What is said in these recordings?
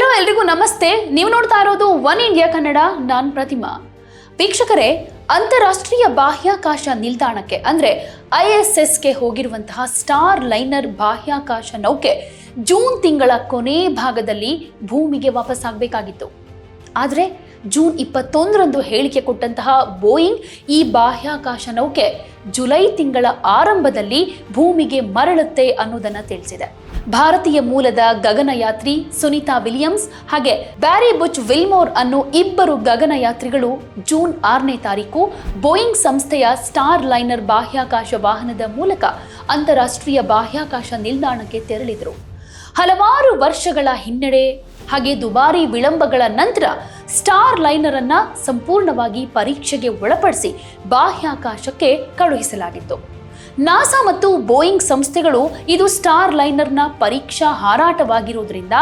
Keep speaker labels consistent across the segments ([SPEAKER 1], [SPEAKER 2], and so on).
[SPEAKER 1] Hello ಎಲ್ರಿಗೂ ನಮಸ್ತೆ. ನೀವು ನೋಡ್ತಾ ಇರೋದು ಒನ್ ಇಂಡಿಯಾ ಕನ್ನಡ, ನಾನ್ ಪ್ರತಿಮಾ. ವೀಕ್ಷಕರೇ, ಅಂತಾರಾಷ್ಟ್ರೀಯ ಬಾಹ್ಯಾಕಾಶ ನಿಲ್ದಾಣಕ್ಕೆ, ಅಂದ್ರೆ ಎಸ್ಗೆ ಹೋಗಿರುವಂತಹ ಸ್ಟಾರ್ ಲೈನರ್ ಬಾಹ್ಯಾಕಾಶ ನೌಕೆ ಜೂನ್ ತಿಂಗಳ ಕೊನೆ ಭಾಗದಲ್ಲಿ ಭೂಮಿಗೆ ವಾಪಸ್ ಆಗಬೇಕಾಗಿತ್ತು ಆದರೆ ಜೂನ್ ಇಪ್ಪತ್ತೊಂದರಂದು ಹೇಳಿಕೆ ಕೊಟ್ಟಂತಹ ಬೋಯಿಂಗ್ ಈ ಬಾಹ್ಯಾಕಾಶ ನೌಕೆ ಜುಲೈ ತಿಂಗಳ ಆರಂಭದಲ್ಲಿ ಭೂಮಿಗೆ ಮರಳುತ್ತೆ ಅನ್ನೋದನ್ನ ತಿಳಿಸಿದೆ. ಭಾರತೀಯ ಮೂಲದ ಗಗನಯಾತ್ರಿ ಸುನೀತಾ ವಿಲಿಯಮ್ಸ್ ಹಾಗೆ ಬ್ಯಾರಿ ಬುಚ್ ವಿಲ್ಮೋರ್ ಅನ್ನೋ ಇಬ್ಬರು ಗಗನಯಾತ್ರಿಗಳು ಜೂನ್ ಆರನೇ ತಾರೀಕು ಬೋಯಿಂಗ್ ಸಂಸ್ಥೆಯ ಸ್ಟಾರ್ ಲೈನರ್ ಬಾಹ್ಯಾಕಾಶ ವಾಹನದ ಮೂಲಕ ಅಂತಾರಾಷ್ಟ್ರೀಯ ಬಾಹ್ಯಾಕಾಶ ನಿಲ್ದಾಣಕ್ಕೆ ತೆರಳಿದರು. ಹಲವಾರು ವರ್ಷಗಳ ಹಿನ್ನಡೆ ಹಾಗೆ ದುಬಾರಿ ವಿಳಂಬಗಳ ನಂತರ ಸ್ಟಾರ್ ಲೈನರ್ ಅನ್ನ ಸಂಪೂರ್ಣವಾಗಿ ಪರೀಕ್ಷೆಗೆ ಒಳಪಡಿಸಿ ಬಾಹ್ಯಾಕಾಶಕ್ಕೆ ಕಳುಹಿಸಲಾಗಿತ್ತು. ನಾಸಾ ಮತ್ತು ಬೋಯಿಂಗ್ ಸಂಸ್ಥೆಗಳು ಇದು ಸ್ಟಾರ್ ಲೈನರ್ನ ಪರೀಕ್ಷಾ ಹಾರಾಟವಾಗಿರುವುದರಿಂದ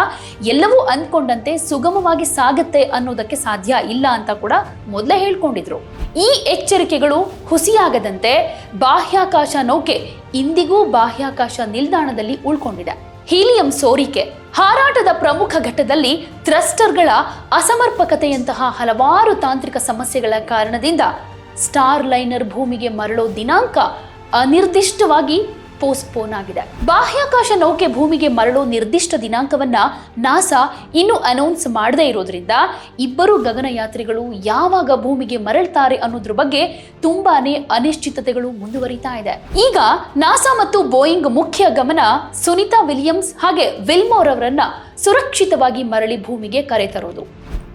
[SPEAKER 1] ಎಲ್ಲವೂ ಅಂದ್ಕೊಂಡಂತೆ ಸುಗಮವಾಗಿ ಸಾಗುತ್ತೆ ಅನ್ನೋದಕ್ಕೆ ಸಾಧ್ಯ ಇಲ್ಲ ಅಂತ ಕೂಡ ಮೊದಲೇ ಹೇಳ್ಕೊಂಡಿದ್ರು. ಈ ಎಚ್ಚರಿಕೆಗಳು ಹುಸಿಯಾಗದಂತೆ ಬಾಹ್ಯಾಕಾಶ ನೌಕೆ ಇಂದಿಗೂ ಬಾಹ್ಯಾಕಾಶ ನಿಲ್ದಾಣದಲ್ಲಿ ಉಳ್ಕೊಂಡಿದೆ. ಹೀಲಿಯಂ ಸೋರಿಕೆ ಹಾರಾಟದ ಪ್ರಮುಖ ಘಟ್ಟದಲ್ಲಿ ಥ್ರಸ್ಟರ್ಗಳ ಅಸಮರ್ಪಕತೆಯಂತಹ ಹಲವಾರು ತಾಂತ್ರಿಕ ಸಮಸ್ಯೆಗಳ ಕಾರಣದಿಂದ ಸ್ಟಾರ್ ಲೈನರ್ ಭೂಮಿಗೆ ಮರಳೋ ದಿನಾಂಕ ಅನಿರ್ದಿಷ್ಟವಾಗಿ ಪೋಸ್ಟ್ಪೋನ್ ಆಗಿದೆ. ಬಾಹ್ಯಾಕಾಶ ನೌಕೆ ಭೂಮಿಗೆ ಮರಳೋ ನಿರ್ದಿಷ್ಟ ದಿನಾಂಕವನ್ನ ನಾಸಾ ಇನ್ನೂ ಅನೌನ್ಸ್ ಮಾಡದೇ ಇರೋದ್ರಿಂದ ಇಬ್ಬರು ಗಗನಯಾತ್ರಿಗಳು ಯಾವಾಗ ಭೂಮಿಗೆ ಮರಳ್ತಾರೆ ಅನ್ನೋದ್ರ ಬಗ್ಗೆ ತುಂಬಾನೇ ಅನಿಶ್ಚಿತತೆಗಳು ಮುಂದುವರಿತಾ ಇದೆ. ಈಗ ನಾಸಾ ಮತ್ತು ಬೋಯಿಂಗ್ ಮುಖ್ಯ ಗಮನ ಸುನಿತಾ ವಿಲಿಯಮ್ಸ್ ಹಾಗೆ ವಿಲ್ಮೋರ್ ಅವರನ್ನ ಸುರಕ್ಷಿತವಾಗಿ ಮರಳಿ ಭೂಮಿಗೆ ಕರೆತರೋದು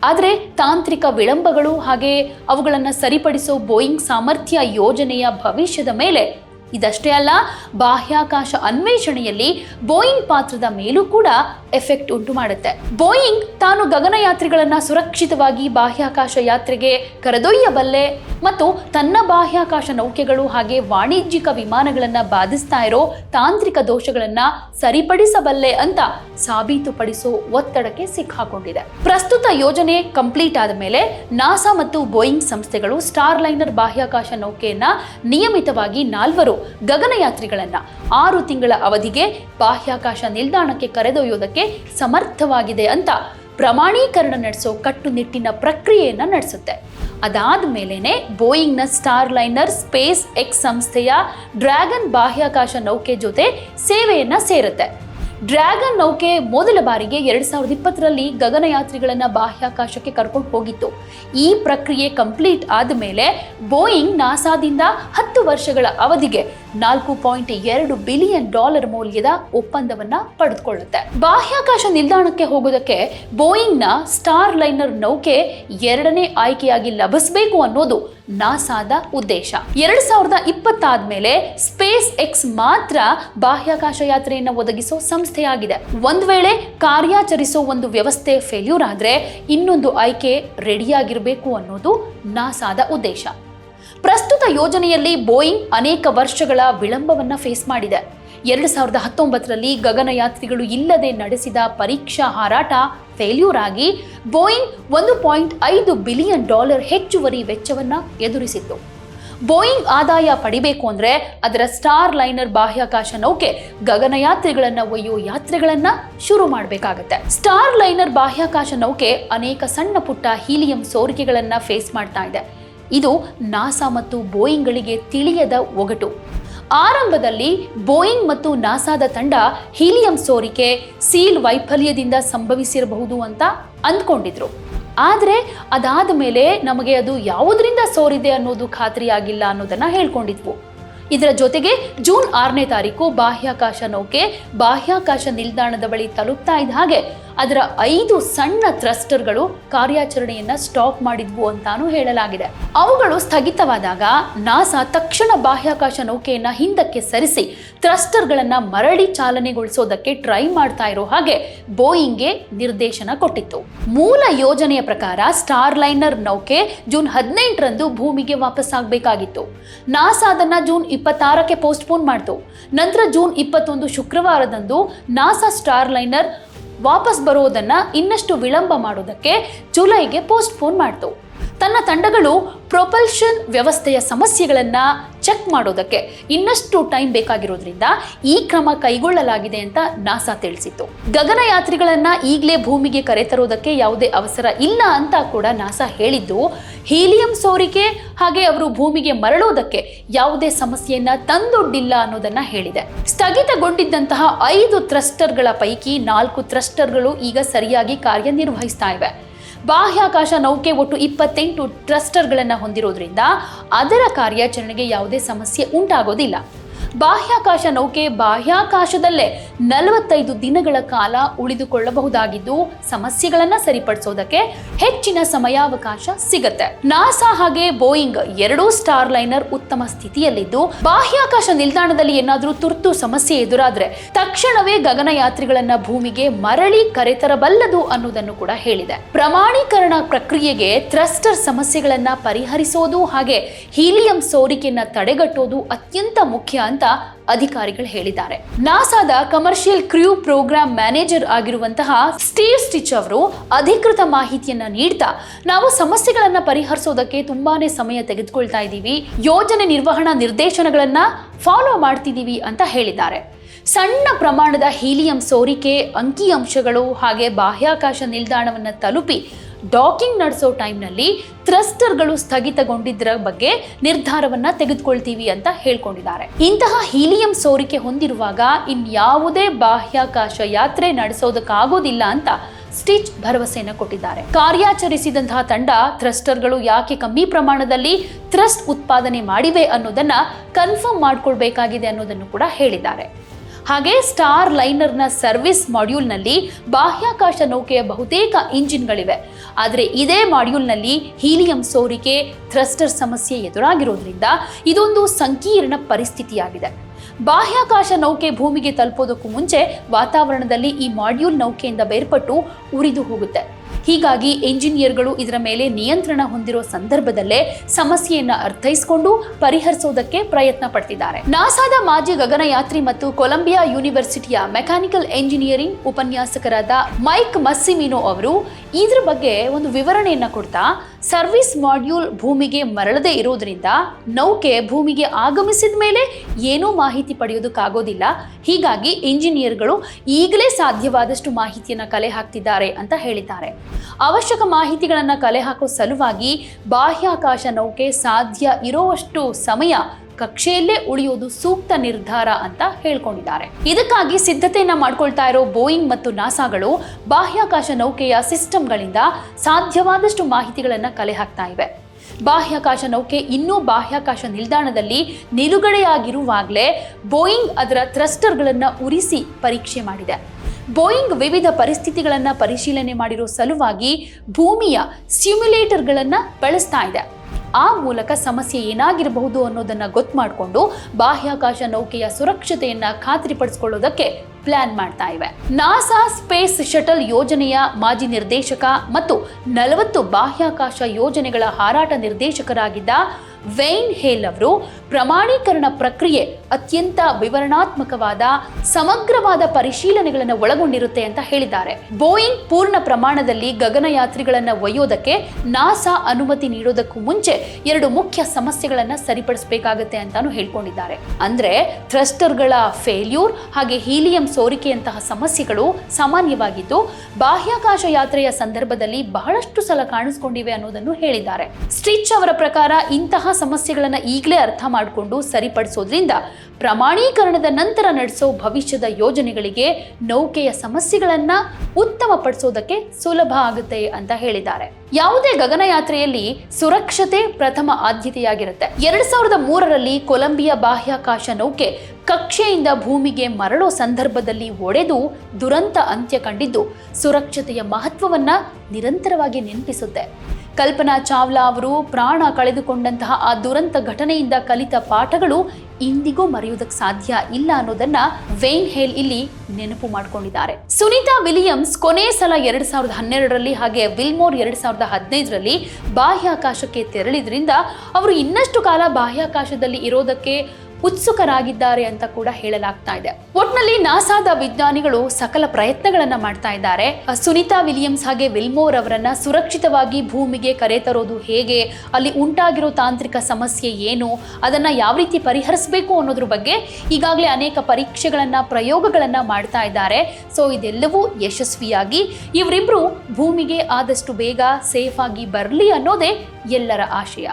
[SPEAKER 1] ಆದರೆ ತಾಂತ್ರಿಕ ವಿಳಂಬಗಳು ಹಾಗೆ ಅವುಗಳನ್ನು ಸರಿಪಡಿಸೋ ಬೋಯಿಂಗ್ ಸಾಮರ್ಥ್ಯ ಯೋಜನೆಯ ಭವಿಷ್ಯದ ಮೇಲೆ ಇದಷ್ಟೇ ಅಲ್ಲ, ಬಾಹ್ಯಾಕಾಶ ಅನ್ವೇಷಣೆಯಲ್ಲಿ ಬೋಯಿಂಗ್ ಪಾತ್ರದ ಮೇಲೂ ಕೂಡ ಎಫೆಕ್ಟ್ ಉಂಟು ಮಾಡುತ್ತೆ. ಬೋಯಿಂಗ್ ತಾನು ಗಗನಯಾತ್ರಿಗಳನ್ನ ಸುರಕ್ಷಿತವಾಗಿ ಬಾಹ್ಯಾಕಾಶ ಯಾತ್ರೆಗೆ ಕರೆದೊಯ್ಯಬಲ್ಲೆ ಮತ್ತು ತನ್ನ ಬಾಹ್ಯಾಕಾಶ ನೌಕೆಗಳು ಹಾಗೆ ವಾಣಿಜ್ಯಿಕ ವಿಮಾನಗಳನ್ನ ಬಾಧಿಸ್ತಾ ಇರೋ ತಾಂತ್ರಿಕ ದೋಷಗಳನ್ನ ಸರಿಪಡಿಸಬಲ್ಲೆ ಅಂತ ಸಾಬೀತುಪಡಿಸೋ ಒತ್ತಡಕ್ಕೆ ಸಿಕ್ಕಾಕೊಂಡಿದೆ. ಪ್ರಸ್ತುತ ಯೋಜನೆ ಕಂಪ್ಲೀಟ್ ಆದ ಮೇಲೆ ನಾಸಾ ಮತ್ತು ಬೋಯಿಂಗ್ ಸಂಸ್ಥೆಗಳು ಸ್ಟಾರ್ ಲೈನರ್ ಬಾಹ್ಯಾಕಾಶ ನೌಕೆಯನ್ನ ನಿಯಮಿತವಾಗಿ ನಾಲ್ವರು ಗಗನಯಾತ್ರಿಗಳನ್ನ ಆರು ತಿಂಗಳ ಅವಧಿಗೆ ಬಾಹ್ಯಾಕಾಶ ನಿಲ್ದಾಣಕ್ಕೆ ಕರೆದೊಯ್ಯೋದಕ್ಕೆ ಸಮರ್ಥವಾಗಿದೆ ಅಂತ ಪ್ರಮಾಣೀಕರಣ ನಡೆಸೋ ಕಟ್ಟುನಿಟ್ಟಿನ ಪ್ರಕ್ರಿಯೆಯನ್ನು ನಡೆಸುತ್ತೆ. ಅದಾದ ಮೇಲೇನೆ ಬೋಯಿಂಗ್ನ ಸ್ಟಾರ್ ಲೈನರ್ ಸ್ಪೇಸ್ ಎಕ್ಸ್ ಸಂಸ್ಥೆಯ ಡ್ರ್ಯಾಗನ್ ಬಾಹ್ಯಾಕಾಶ ನೌಕೆ ಜೊತೆ ಸೇವೆಯನ್ನು ಸೇರುತ್ತೆ. ಡ್ರ್ಯಾಗನ್ ನೌಕೆ ಮೊದಲ ಬಾರಿಗೆ ಎರಡ್ ಸಾವಿರದ ಇಪ್ಪತ್ತರಲ್ಲಿ ಗಗನಯಾತ್ರಿಗಳನ್ನ ಬಾಹ್ಯಾಕಾಶಕ್ಕೆ ಕರ್ಕೊಂಡು ಹೋಗಿತ್ತು. ಈ ಪ್ರಕ್ರಿಯೆ ಕಂಪ್ಲೀಟ್ ಆದ ಮೇಲೆ ಬೋಯಿಂಗ್ ನಾಸಾದಿಂದ ಹತ್ತು ವರ್ಷಗಳ ಅವಧಿಗೆ ನಾಲ್ಕು ಪಾಯಿಂಟ್ ಎರಡು ಬಿಲಿಯನ್ ಡಾಲರ್ ಮೌಲ್ಯದ ಒಪ್ಪಂದವನ್ನ ಪಡೆದುಕೊಳ್ಳುತ್ತೆ. ಬಾಹ್ಯಾಕಾಶ ನಿಲ್ದಾಣಕ್ಕೆ ಹೋಗೋದಕ್ಕೆ ಬೋಯಿಂಗ್ನ ಸ್ಟಾರ್ ಲೈನರ್ ನೌಕೆ ಎರಡನೇ ಆಯ್ಕೆಯಾಗಿ ಲಭಿಸಬೇಕು ಅನ್ನೋದು ನಾಸಾದ ಉದ್ದೇಶ. ಎರಡ್ ಸಾವಿರದ ಇಪ್ಪತ್ತಾದ್ಮೇಲೆ ಸ್ಪೇಸ್ ಎಕ್ಸ್ ಮಾತ್ರ ಬಾಹ್ಯಾಕಾಶ ಯಾತ್ರೆಯನ್ನು ಒದಗಿಸೋ ಸಂಸ್ಥೆಯಾಗಿದೆ. ಒಂದು ವೇಳೆ ಕಾರ್ಯಾಚರಿಸೋ ಒಂದು ವ್ಯವಸ್ಥೆ ಫೇಲ್ಯೂರ್ ಆದ್ರೆ ಇನ್ನೊಂದು ಆಯ್ಕೆ ರೆಡಿಯಾಗಿರಬೇಕು ಅನ್ನೋದು ನಾಸಾದ ಉದ್ದೇಶ. ಪ್ರಸ್ತುತ ಯೋಜನೆಯಲ್ಲಿ ಬೋಯಿಂಗ್ ಅನೇಕ ವರ್ಷಗಳ ವಿಳಂಬವನ್ನ ಫೇಸ್ ಮಾಡಿದೆ. ಎರಡು ಸಾವಿರದ ಹತ್ತೊಂಬತ್ತರಲ್ಲಿ ಗಗನಯಾತ್ರಿಗಳು ಇಲ್ಲದೆ ನಡೆಸಿದ ಪರೀಕ್ಷಾ ಹಾರಾಟ ಫೇಲ್ಯೂರ್ ಆಗಿ ಬೋಯಿಂಗ್ ಒಂದು ಪಾಯಿಂಟ್ ಐದು ಬಿಲಿಯನ್ ಡಾಲರ್ ಹೆಚ್ಚುವರಿ ವೆಚ್ಚವನ್ನ ಎದುರಿಸಿತ್ತು. ಬೋಯಿಂಗ್ ಆದಾಯ ಪಡಿಬೇಕು ಅಂದ್ರೆ ಅದರ ಸ್ಟಾರ್ ಲೈನರ್ ಬಾಹ್ಯಾಕಾಶ ನೌಕೆ ಗಗನಯಾತ್ರಿಗಳನ್ನ ಒಯ್ಯೋ ಯಾತ್ರೆಗಳನ್ನ ಶುರು ಮಾಡಬೇಕಾಗತ್ತೆ. ಸ್ಟಾರ್ ಲೈನರ್ ಬಾಹ್ಯಾಕಾಶ ನೌಕೆ ಅನೇಕ ಸಣ್ಣ ಪುಟ್ಟ ಹೀಲಿಯಂ ಸೋರಿಕೆಗಳನ್ನ ಫೇಸ್ ಮಾಡ್ತಾ ಇದೆ. ಇದು ನಾಸಾ ಮತ್ತು ಬೋಯಿಂಗ್ಗಳಿಗೆ ತಿಳಿಯದ ಒಗಟು. ಆರಂಭದಲ್ಲಿ ಬೋಯಿಂಗ್ ಮತ್ತು ನಾಸಾದ ತಂಡ ಹೀಲಿಯಂ ಸೋರಿಕೆ, ಸೀಲ್ ವೈಫಲ್ಯದಿಂದ ಸಂಭವಿಸಿರಬಹುದು ಅಂತ ಅಂದ್ಕೊಂಡಿದ್ರು. ಆದರೆ ಅದಾದ ಮೇಲೆ ನಮಗೆ ಅದು ಯಾವುದರಿಂದ ಸೋರಿದೆ ಅನ್ನೋದು ಖಾತ್ರಿಯಾಗಿಲ್ಲ ಅನ್ನೋದನ್ನ ಹೇಳ್ಕೊಂಡಿದ್ವು. ಇದರ ಜೊತೆಗೆ ಜೂನ್ ಆರನೇ ತಾರೀಕು ಬಾಹ್ಯಾಕಾಶ ನೌಕೆ, ಬಾಹ್ಯಾಕಾಶ ನಿಲ್ದಾಣದ ಬಳಿ ತಲುಪ್ತಾ ಇದ್ದ ಹಾಗೆ ಅದರ ಐದು ಸಣ್ಣ ಥ್ರಸ್ಟರ್ಗಳು ಕಾರ್ಯಾಚರಣೆಯನ್ನ ಸ್ಟಾಪ್ ಮಾಡಿದ್ವು ಅಂತಾನೂ ಹೇಳಲಾಗಿದೆ. ಅವುಗಳು ಸ್ಥಗಿತವಾದಾಗ ನಾಸಾ ತಕ್ಷಣ ಬಾಹ್ಯಾಕಾಶ ನೌಕೆಯನ್ನ ಹಿಂದಕ್ಕೆ ಸರಿಸಿ ಥ್ರಸ್ಟರ್ಗಳನ್ನ ಮರಳಿ ಚಾಲನೆಗೊಳಿಸೋದಕ್ಕೆ ಟ್ರೈ ಮಾಡ್ತಾ ಇರೋ ಹಾಗೆ ಬೋಯಿಂಗ್ಗೆ ನಿರ್ದೇಶನ ಕೊಟ್ಟಿತ್ತು. ಮೂಲ ಯೋಜನೆಯ ಪ್ರಕಾರ ಸ್ಟಾರ್ ಲೈನರ್ ನೌಕೆ ಜೂನ್ ಹದಿನೆಂಟರಂದು ಭೂಮಿಗೆ ವಾಪಸ್ ಆಗಬೇಕಾಗಿತ್ತು. ನಾಸಾ ಅದನ್ನ ಜೂನ್ ಇಪ್ಪತ್ತಾರಕ್ಕೆ ಪೋಸ್ಟ್ಪೋನ್ ಮಾಡಿತು. ನಂತರ ಜೂನ್ ಇಪ್ಪತ್ತೊಂದು ಶುಕ್ರವಾರದಂದು ನಾಸಾ ಸ್ಟಾರ್ ಲೈನರ್ ವಾಪಸ್ ಬರುವುದನ್ನು ಇನ್ನಷ್ಟು ವಿಳಂಬ ಮಾಡೋದಕ್ಕೆ ಜುಲೈಗೆ ಪೋಸ್ಟ್ಪೋನ್ ಮಾಡ್ತು. ತನ್ನ ತಂಡಗಳು ಪ್ರೊಪಲ್ಷನ್ ವ್ಯವಸ್ಥೆಯ ಸಮಸ್ಯೆಗಳನ್ನು ಚೆಕ್ ಮಾಡೋದಕ್ಕೆ ಇನ್ನಷ್ಟು ಟೈಮ್ ಬೇಕಾಗಿರೋದ್ರಿಂದ ಈ ಕ್ರಮ ಕೈಗೊಳ್ಳಲಾಗಿದೆ ಅಂತ ನಾಸಾ ತಿಳಿಸಿತ್ತು. ಗಗನಯಾತ್ರಿಗಳನ್ನು ಈಗಲೇ ಭೂಮಿಗೆ ಕರೆತರೋದಕ್ಕೆ ಯಾವುದೇ ಅವಸರ ಇಲ್ಲ ಅಂತ ಕೂಡ ನಾಸಾ ಹೇಳಿದ್ದು, ಹೀಲಿಯಂ ಸೋರಿಕೆ ಹಾಗೆ ಅವರು ಭೂಮಿಗೆ ಮರಳೋದಕ್ಕೆ ಯಾವುದೇ ಸಮಸ್ಯೆಯನ್ನ ತಂದೊಡ್ಡಿಲ್ಲ ಅನ್ನೋದನ್ನ ಹೇಳಿದೆ. ಸ್ಥಗಿತಗೊಂಡಿದ್ದಂತಹ ಐದು ಥ್ರಸ್ಟರ್ಗಳ ಪೈಕಿ ನಾಲ್ಕು ಥ್ರಸ್ಟರ್ಗಳು ಈಗ ಸರಿಯಾಗಿ ಕಾರ್ಯನಿರ್ವಹಿಸ್ತಾ ಇವೆ. ಬಾಹ್ಯಾಕಾಶ ನೌಕೆ ಒಟ್ಟು ಇಪ್ಪತ್ತೆಂಟು ಟ್ರಸ್ಟರ್ಗಳನ್ನು ಹೊಂದಿರೋದ್ರಿಂದ ಅದರ ಕಾರ್ಯಾಚರಣೆಗೆ ಯಾವುದೇ ಸಮಸ್ಯೆ ಉಂಟಾಗೋದಿಲ್ಲ. ಬಾಹ್ಯಾಕಾಶ ನೌಕೆ ಬಾಹ್ಯಾಕಾಶದಲ್ಲೇ ನಲವತ್ತೈದು ದಿನಗಳ ಕಾಲ ಉಳಿದುಕೊಳ್ಳಬಹುದಾಗಿದ್ದು, ಸಮಸ್ಯೆಗಳನ್ನ ಸರಿಪಡಿಸೋದಕ್ಕೆ ಹೆಚ್ಚಿನ ಸಮಯಾವಕಾಶ ಸಿಗತ್ತೆ. ನಾಸಾ ಹಾಗೆ ಬೋಯಿಂಗ್ ಎರಡೂ ಸ್ಟಾರ್ ಲೈನರ್ ಉತ್ತಮ ಸ್ಥಿತಿಯಲ್ಲಿದ್ದು, ಬಾಹ್ಯಾಕಾಶ ನಿಲ್ದಾಣದಲ್ಲಿ ಏನಾದರೂ ತುರ್ತು ಸಮಸ್ಯೆ ಎದುರಾದ್ರೆ ತಕ್ಷಣವೇ ಗಗನಯಾತ್ರಿಗಳನ್ನ ಭೂಮಿಗೆ ಮರಳಿ ಕರೆತರಬಲ್ಲದು ಅನ್ನೋದನ್ನು ಕೂಡ ಹೇಳಿದೆ. ಪ್ರಮಾಣೀಕರಣ ಪ್ರಕ್ರಿಯೆಗೆ ಥ್ರಸ್ಟರ್ ಸಮಸ್ಯೆಗಳನ್ನ ಪರಿಹರಿಸೋದು ಹಾಗೆ ಹೀಲಿಯಂ ಸೋರಿಕೆಯನ್ನ ತಡೆಗಟ್ಟೋದು ಅತ್ಯಂತ ಮುಖ್ಯ ಅಂತ ಅಧಿಕಾರಿಗಳು ಹೇಳಿದ್ದಾರೆ. ನಾಸಾದ ಕಮರ್ಷಿಯಲ್ ಕ್ರ್ಯೂ ಪ್ರೋಗ್ರಾಂ ಮ್ಯಾನೇಜರ್ ಆಗಿರುವಂತಹ ಸ್ಟೀವ್ ಸ್ಟಿಚ್ ಅವರು ಅಧಿಕೃತ ಮಾಹಿತಿಯನ್ನ ನೀಡ್ತಾ, ನಾವು ಸಮಸ್ಯೆಗಳನ್ನ ಪರಿಹರಿಸೋದಕ್ಕೆ ತುಂಬಾನೇ ಸಮಯ ತೆಗೆದುಕೊಳ್ತಾ ಇದ್ದೀವಿ, ಯೋಜನೆ ನಿರ್ವಹಣಾ ನಿರ್ದೇಶನಗಳನ್ನ ಫಾಲೋ ಮಾಡ್ತಿದ್ದೀವಿ ಅಂತ ಹೇಳಿದ್ದಾರೆ. ಸಣ್ಣ ಪ್ರಮಾಣದ ಹೀಲಿಯಂ ಸೋರಿಕೆ ಅಂಕಿಅಂಶಗಳು ಹಾಗೆ ಬಾಹ್ಯಾಕಾಶ ನಿಲ್ದಾಣವನ್ನು ತಲುಪಿ ಡಾಕಿಂಗ್ ನಡೆಸೋ ಟೈಮ್ನಲ್ಲಿ ಥ್ರಸ್ಟರ್ಗಳು ಸ್ಥಗಿತಗೊಂಡಿದ್ದರ ಬಗ್ಗೆ ನಿರ್ಧಾರವನ್ನ ತೆಗೆದುಕೊಳ್ತೀವಿ ಅಂತ ಹೇಳ್ಕೊಂಡಿದ್ದಾರೆ. ಇಂತಹ ಹೀಲಿಯಂ ಸೋರಿಕೆ ಹೊಂದಿರುವಾಗ ಇನ್ಯಾವುದೇ ಬಾಹ್ಯಾಕಾಶ ಯಾತ್ರೆ ನಡೆಸೋದಕ್ಕಾಗೋದಿಲ್ಲ ಅಂತ ಸ್ಟಿಚ್ ಭರವಸೆಯನ್ನು ಕೊಟ್ಟಿದ್ದಾರೆ. ಕಾರ್ಯಾಚರಿಸಿದಂತಹ ತಂಡ ಥ್ರಸ್ಟರ್ಗಳು ಯಾಕೆ ಕಮ್ಮಿ ಪ್ರಮಾಣದಲ್ಲಿ ಥ್ರಸ್ಟ್ ಉತ್ಪಾದನೆ ಮಾಡಿವೆ ಅನ್ನೋದನ್ನ ಕನ್ಫರ್ಮ್ ಮಾಡ್ಕೊಳ್ಬೇಕಾಗಿದೆ ಅನ್ನೋದನ್ನು ಕೂಡ ಹೇಳಿದ್ದಾರೆ. ಹಾಗೆ ಸ್ಟಾರ್ ಲೈನರ್ನ ಸರ್ವಿಸ್ ಮಾಡ್ಯೂಲ್ನಲ್ಲಿ ಬಾಹ್ಯಾಕಾಶ ನೌಕೆಯ ಬಹುತೇಕ ಇಂಜಿನ್ಗಳಿವೆ. ಆದರೆ ಇದೇ ಮಾಡ್ಯೂಲ್ನಲ್ಲಿ ಹೀಲಿಯಂ ಸೋರಿಕೆ, ಥ್ರಸ್ಟರ್ ಸಮಸ್ಯೆ ಎದುರಾಗಿರೋದ್ರಿಂದ ಇದೊಂದು ಸಂಕೀರ್ಣ ಪರಿಸ್ಥಿತಿಯಾಗಿದೆ. ಬಾಹ್ಯಾಕಾಶ ನೌಕೆ ಭೂಮಿಗೆ ತಲುಪೋದಕ್ಕೂ ಮುಂಚೆ ವಾತಾವರಣದಲ್ಲಿ ಈ ಮಾಡ್ಯೂಲ್ ನೌಕೆಯಿಂದ ಬೇರ್ಪಟ್ಟು ಉರಿದು ಹೋಗುತ್ತೆ. ಹೀಗಾಗಿ ಎಂಜಿನಿಯರ್ಗಳು ಇದರ ಮೇಲೆ ನಿಯಂತ್ರಣ ಹೊಂದಿರೋ ಸಂದರ್ಭದಲ್ಲೇ ಸಮಸ್ಯೆಯನ್ನು ಅರ್ಥೈಸಿಕೊಂಡು ಪರಿಹರಿಸೋದಕ್ಕೆ ಪ್ರಯತ್ನ ಪಡ್ತಿದ್ದಾರೆ. ನಾಸಾದ ಮಾಜಿ ಗಗನಯಾತ್ರಿ ಮತ್ತು ಕೊಲಂಬಿಯಾ ಯೂನಿವರ್ಸಿಟಿಯ ಮೆಕ್ಯಾನಿಕಲ್ ಎಂಜಿನಿಯರಿಂಗ್ ಉಪನ್ಯಾಸಕರಾದ ಮೈಕ್ ಮಸ್ಸಿಮಿನೋ ಅವರು ಇದ್ರ ಬಗ್ಗೆ ಒಂದು ವಿವರಣೆಯನ್ನ ಕೊಡ್ತಾ, ಸರ್ವಿಸ್ ಮಾಡ್ಯೂಲ್ ಭೂಮಿಗೆ ಮರಳದೇ ಇರೋದ್ರಿಂದ ನೌಕೆ ಭೂಮಿಗೆ ಆಗಮಿಸಿದ ಮೇಲೆ ಏನೂ ಮಾಹಿತಿ ಪಡೆಯೋದಕ್ಕಾಗೋದಿಲ್ಲ. ಹೀಗಾಗಿ ಇಂಜಿನಿಯರ್ಗಳು ಈಗಲೇ ಸಾಧ್ಯವಾದಷ್ಟು ಮಾಹಿತಿಯನ್ನು ಕಲೆ ಹಾಕ್ತಿದ್ದಾರೆ ಅಂತ ಹೇಳಿದ್ದಾರೆ. ಅವಶ್ಯಕ ಮಾಹಿತಿಗಳನ್ನು ಕಲೆ ಹಾಕೋ ಸಲುವಾಗಿ ಬಾಹ್ಯಾಕಾಶ ನೌಕೆ ಸಾಧ್ಯ ಇರುವಷ್ಟು ಸಮಯ ಕಕ್ಷೆಯಲ್ಲೇ ಉಳಿಯೋದು ಸೂಕ್ತ ನಿರ್ಧಾರ ಅಂತ ಹೇಳ್ಕೊಂಡಿದ್ದಾರೆ. ಇದಕ್ಕಾಗಿ ಸಿದ್ಧತೆಯನ್ನ ಮಾಡ್ಕೊಳ್ತಾ ಇರೋ ಬೋಯಿಂಗ್ ಮತ್ತು ನಾಸಾಗಳು ಬಾಹ್ಯಾಕಾಶ ನೌಕೆಯ ಸಿಸ್ಟಮ್ಗಳಿಂದ ಸಾಧ್ಯವಾದಷ್ಟು ಮಾಹಿತಿಗಳನ್ನು ಕಲೆ ಹಾಕ್ತಾ ಇವೆ. ಬಾಹ್ಯಾಕಾಶ ನೌಕೆ ಇನ್ನೂ ಬಾಹ್ಯಾಕಾಶ ನಿಲ್ದಾಣದಲ್ಲಿ ನಿಲುಗಡೆಯಾಗಿರುವಾಗಲೇ ಬೋಯಿಂಗ್ ಅದರ ಥ್ರಸ್ಟರ್ಗಳನ್ನು ಉರಿಸಿ ಪರೀಕ್ಷೆ ಮಾಡಿದೆ. ಬೋಯಿಂಗ್ ವಿವಿಧ ಪರಿಸ್ಥಿತಿಗಳನ್ನು ಪರಿಶೀಲನೆ ಮಾಡಿರೋ ಸಲುವಾಗಿ ಭೂಮಿಯ ಸ್ಯುಮ್ಯುಲೇಟರ್ಗಳನ್ನು ಬಳಸ್ತಾ ಇದೆ. ಆ ಮೂಲಕ ಸಮಸ್ಯೆ ಏನಾಗಿರಬಹುದು ಅನ್ನೋದನ್ನ ಗೊತ್ತು ಮಾಡಿಕೊಂಡು ಬಾಹ್ಯಾಕಾಶ ನೌಕೆಯ ಸುರಕ್ಷತೆಯನ್ನು ಖಾತ್ರಿಪಡಿಸಿಕೊಳ್ಳೋದಕ್ಕೆ ಪ್ಲಾನ್ ಮಾಡ್ತಾ ಇವೆ. ನಾಸಾ ಸ್ಪೇಸ್ ಶಟಲ್ ಯೋಜನೆಯ ಮಾಜಿ ನಿರ್ದೇಶಕ ಮತ್ತು ನಲವತ್ತು ಬಾಹ್ಯಾಕಾಶ ಯೋಜನೆಗಳ ಹಾರಾಟ ನಿರ್ದೇಶಕರಾಗಿದ್ದ ವೇನ್ ಹೇಲ್ ಅವರು ಪ್ರಮಾಣೀಕರಣ ಪ್ರಕ್ರಿಯೆ ಅತ್ಯಂತ ವಿವರಣಾತ್ಮಕವಾದ, ಸಮಗ್ರವಾದ ಪರಿಶೀಲನೆಗಳನ್ನು ಒಳಗೊಂಡಿರುತ್ತೆ ಅಂತ ಹೇಳಿದ್ದಾರೆ. ಬೋಯಿಂಗ್ ಪೂರ್ಣ ಪ್ರಮಾಣದಲ್ಲಿ ಗಗನಯಾತ್ರಿಗಳನ್ನ ಒಯ್ಯೋದಕ್ಕೆ ನಾಸಾ ಅನುಮತಿ ನೀಡೋದಕ್ಕೂ ಮುಂಚೆ ಎರಡು ಮುಖ್ಯ ಸಮಸ್ಯೆಗಳನ್ನ ಸರಿಪಡಿಸಬೇಕಾಗತ್ತೆ ಅಂತಾನು ಹೇಳ್ಕೊಂಡಿದ್ದಾರೆ. ಅಂದ್ರೆ ಥ್ರಸ್ಟರ್ಗಳ ಫೇಲ್ಯೂರ್ ಹಾಗೆ ಹೀಲಿಯಂ ಸೋರಿಕೆಯಂತಹ ಸಮಸ್ಯೆಗಳು ಸಾಮಾನ್ಯವಾಗಿದ್ದು, ಬಾಹ್ಯಾಕಾಶ ಯಾತ್ರೆಯ ಸಂದರ್ಭದಲ್ಲಿ ಬಹಳಷ್ಟು ಸಲ ಕಾಣಿಸ್ಕೊಂಡಿವೆ ಅನ್ನೋದನ್ನು ಹೇಳಿದ್ದಾರೆ. ಸ್ಟಿಚ್ ಅವರ ಪ್ರಕಾರ ಇಂತಹ ಸಮಸ್ಯೆಗಳನ್ನು ಈಗಲೇ ಅರ್ಥ ಮಾಡಿಕೊಂಡು ಸರಿಪಡಿಸೋದ್ರಿಂದ ಪ್ರಮಾಣೀಕರಣದ ನಂತರ ನಡೆಸೋ ಭವಿಷ್ಯದ ಯೋಜನೆಗಳಿಗೆ ನೌಕೆಯ ಸಮಸ್ಯೆಗಳನ್ನ ಉತ್ತಮಪಡಿಸೋದಕ್ಕೆ ಸುಲಭ ಆಗುತ್ತೆ ಅಂತ ಹೇಳಿದ್ದಾರೆ. ಯಾವುದೇ ಗಗನಯಾತ್ರೆಯಲ್ಲಿ ಸುರಕ್ಷತೆ ಪ್ರಥಮ ಆದ್ಯತೆಯಾಗಿರುತ್ತೆ. ಎರಡ್ ಸಾವಿರದ ಮೂರರಲ್ಲಿ ಕೊಲಂಬಿಯಾ ಬಾಹ್ಯಾಕಾಶ ನೌಕೆ ಕಕ್ಷೆಯಿಂದ ಭೂಮಿಗೆ ಮರಳೋ ಸಂದರ್ಭದಲ್ಲಿ ಒಡೆದು ದುರಂತ ಅಂತ್ಯ ಕಂಡಿದ್ದು ಸುರಕ್ಷತೆಯ ಮಹತ್ವವನ್ನ ನಿರಂತರವಾಗಿ ನೆನಪಿಸುತ್ತೆ. ಕಲ್ಪನಾ ಚಾವ್ಲಾ ಅವರು ಪ್ರಾಣ ಕಳೆದುಕೊಂಡಂತಹ ಆ ದುರಂತ ಘಟನೆಯಿಂದ ಕಲಿತ ಪಾಠಗಳು ಇಂದಿಗೂ ಮರೆಯುವುದಕ್ಕೆ ಸಾಧ್ಯ ಇಲ್ಲ ಅನ್ನೋದನ್ನ ವೇನ್ ಹೇಲ್ ಇಲ್ಲಿ ನೆನಪು ಮಾಡಿಕೊಂಡಿದ್ದಾರೆ. ಸುನೀತಾ ವಿಲಿಯಮ್ಸ್ ಕೊನೆ ಸಲ ಎರಡ್ ಸಾವಿರದ ಹನ್ನೆರಡರಲ್ಲಿ ಹಾಗೆ ವಿಲ್ಮೋರ್ ಎರಡ್ ಸಾವಿರದ ಹದಿನೈದರಲ್ಲಿ ಬಾಹ್ಯಾಕಾಶಕ್ಕೆ ತೆರಳಿದ್ರಿಂದ ಅವರು ಇನ್ನಷ್ಟು ಕಾಲ ಬಾಹ್ಯಾಕಾಶದಲ್ಲಿ ಇರೋದಕ್ಕೆ ಉತ್ಸುಕರಾಗಿದ್ದಾರೆ ಅಂತ ಕೂಡ ಹೇಳಲಾಗ್ತಾ ಇದೆ. ಒಟ್ನಲ್ಲಿ ನಾಸಾದ ವಿಜ್ಞಾನಿಗಳು ಸಕಲ ಪ್ರಯತ್ನಗಳನ್ನ ಮಾಡ್ತಾ ಇದ್ದಾರೆ. ಸುನಿತಾ ವಿಲಿಯಮ್ಸ್ ಹಾಗೆ ವಿಲ್ಮೋರ್ ಅವರನ್ನ ಸುರಕ್ಷಿತವಾಗಿ ಭೂಮಿಗೆ ಕರೆ ತರೋದು ಹೇಗೆ, ಅಲ್ಲಿ ಉಂಟಾಗಿರೋ ತಾಂತ್ರಿಕ ಸಮಸ್ಯೆ ಏನು, ಅದನ್ನ ಯಾವ ರೀತಿ ಪರಿಹರಿಸಬೇಕು ಅನ್ನೋದ್ರ ಬಗ್ಗೆ ಈಗಾಗಲೇ ಅನೇಕ ಪರೀಕ್ಷೆಗಳನ್ನ, ಪ್ರಯೋಗಗಳನ್ನ ಮಾಡ್ತಾ ಇದ್ದಾರೆ. ಸೊ ಇದೆಲ್ಲವೂ ಯಶಸ್ವಿಯಾಗಿ ಇವರಿಬ್ರು ಭೂಮಿಗೆ ಆದಷ್ಟು ಬೇಗ ಸೇಫ್ ಆಗಿ ಬರಲಿ ಅನ್ನೋದೇ ಎಲ್ಲರ ಆಶಯ.